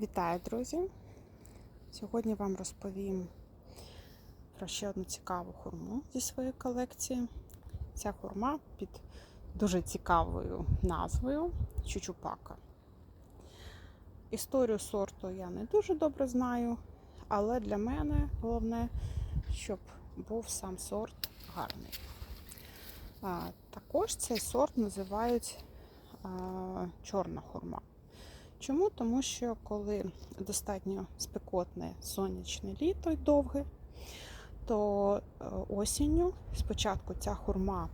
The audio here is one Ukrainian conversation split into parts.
Вітаю, друзі! Сьогодні вам розповім про ще одну цікаву хурму зі своєї колекції. Ця хурма під дуже цікавою назвою Чучупака. Історію сорту я не дуже добре знаю, але для мене головне, щоб був сам сорт гарний. А, також цей сорт називають а, чорна хурма. Чому? Тому що коли достатньо спекотне сонячне літо й довге, то е, осінню спочатку ця хурма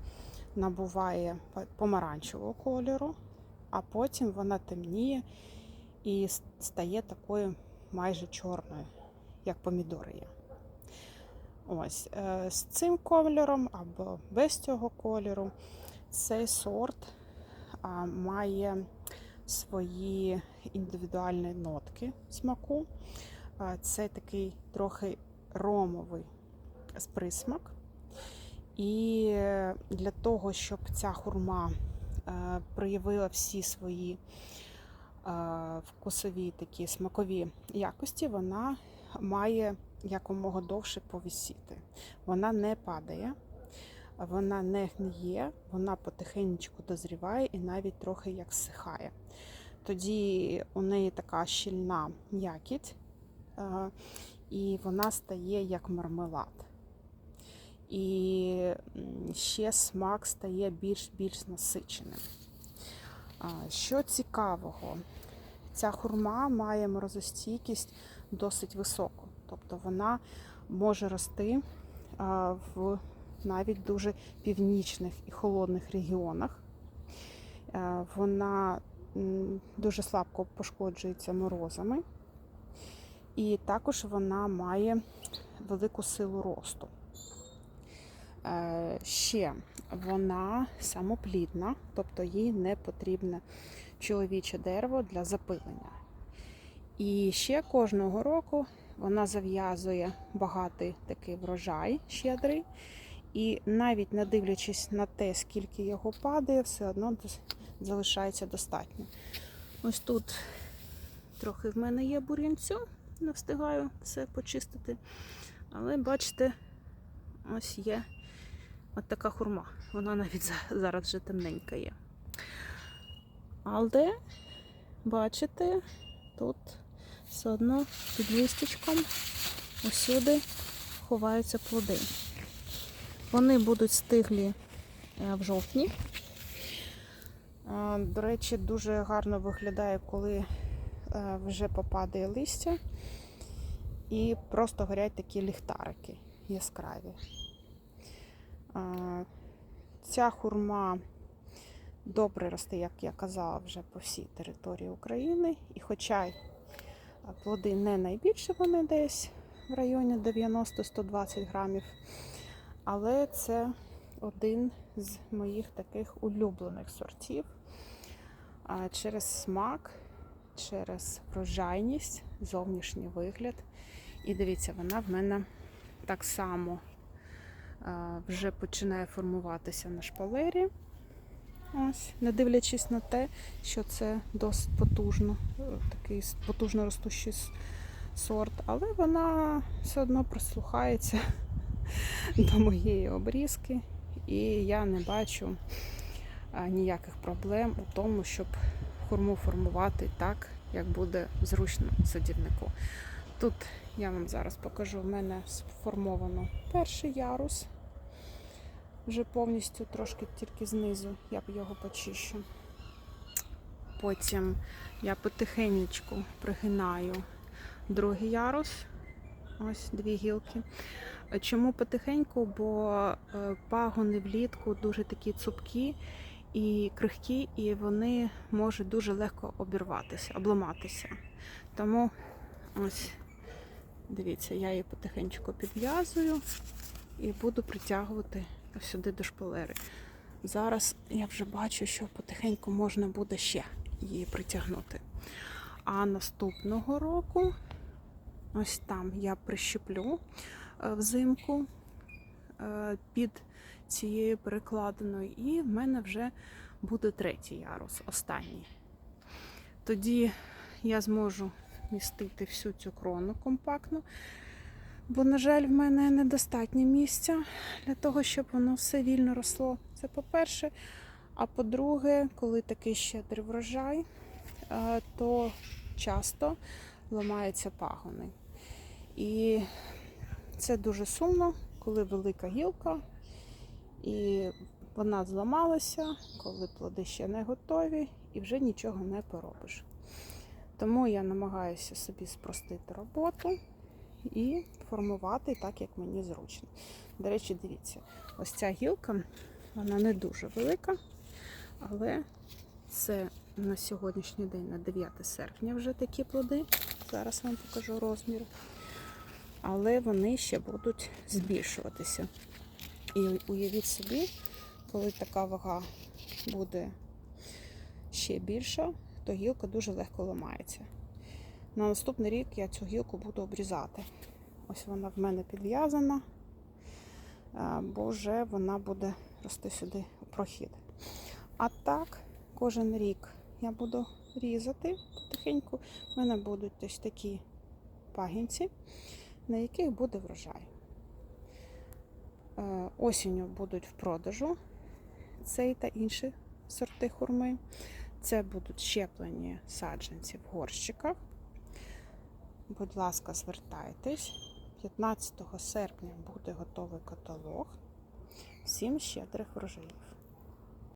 набуває помаранчевого кольору, а потім вона темніє і стає такою майже чорною, як помідори є. Ось е, з цим кольором або без цього кольору цей сорт має свої індивідуальні нотки смаку. Це такий трохи ромовий присмак. І для того, щоб ця хурма проявила всі свої вкусові такі смакові якості, вона має якомога довше повисіти. Вона не падає, вона не гниє, вона потихеньку дозріває і навіть трохи як сихає. Тоді у неї така щільна м'якіть, і вона стає як мармелад. І ще смак стає більш-більш насиченим. Що цікавого, ця хурма має морозостійкість досить високу, тобто вона може рости в навіть дуже північних і холодних регіонах. Вона дуже слабко пошкоджується морозами, і також вона має велику силу росту. Е, ще вона самоплідна, тобто їй не потрібне чоловіче дерево для запилення. І ще кожного року вона зав'язує багатий такий врожай щедрий. І навіть не дивлячись на те, скільки його падає, все одно залишається достатньо. Ось тут трохи в мене є бур'янцю, не встигаю все почистити. Але бачите, ось є от така хурма. Вона навіть зараз вже темненька є. Але, бачите, тут все одно під листячком усюди ховаються плоди. Вони будуть стиглі е, в жовтні. До речі, дуже гарно виглядає, коли е, вже попадає листя і просто горять такі ліхтарики яскраві. Ця хурма добре росте, як я казала, вже по всій території України. І хоча плоди не найбільше, вони десь в районі 90-120 грамів, але це один з моїх таких улюблених сортів через смак, через врожайність, зовнішній вигляд. І дивіться, вона в мене так само вже починає формуватися на шпалері. Ось, Не дивлячись на те, що це досить потужно, е, такий потужно ростущий сорт, але вона все одно прислухається до моєї обрізки, і я не бачу ніяких проблем у тому, щоб хурму формувати так, як буде зручно садівнику. Тут я вам зараз покажу, в мене сформовано перший ярус. Вже повністю трошки тільки знизу, я його почищу. Потім я потихеньку пригинаю другий ярус. Ось дві гілки. Чому потихеньку? Бо е, пагони влітку дуже такі цупкі, і крихкі, і вони можуть дуже легко обірватися, обламатися. Тому ось, дивіться, я її потихеньку підв'язую і буду притягувати сюди до шпалери. Зараз я вже бачу, що потихеньку можна буде ще її притягнути. А наступного року, ось там я прищеплю взимку е, під цією перекладиною, і в мене вже буде третій ярус, останній. Тоді я зможу містити всю цю крону компактну. Бо, на жаль, в мене недостатньо місця для того, щоб воно все вільно росло. Це по-перше. А по-друге, коли такий щедрий врожай, е, то часто ламаються пагони. І це дуже сумно, коли велика гілка, і вона зламалася, коли плоди ще не готові, і вже нічого не поробиш. Тому я намагаюся собі спростити роботу і формувати так, як мені зручно. До речі, дивіться, ось ця гілка, вона не дуже велика, але це на сьогоднішній день, на 9 серпня, вже такі плоди. Зараз вам покажу розмір. Але вони ще будуть збільшуватися. І уявіть собі, коли така вага буде ще більша, то гілка дуже легко ламається. На наступний рік я цю гілку буду обрізати. Ось вона в мене підв'язана, бо вже вона буде рости сюди у прохід. А так, кожен рік я буду різати потихеньку. У мене будуть ось такі пагінці, на яких буде врожай. Е, Осінню будуть в продажу цей та інші сорти хурми. Це будуть щеплені саджанці в горщиках. Будь ласка, звертайтесь. 15 серпня буде готовий каталог. Всім щедрих врожаїв.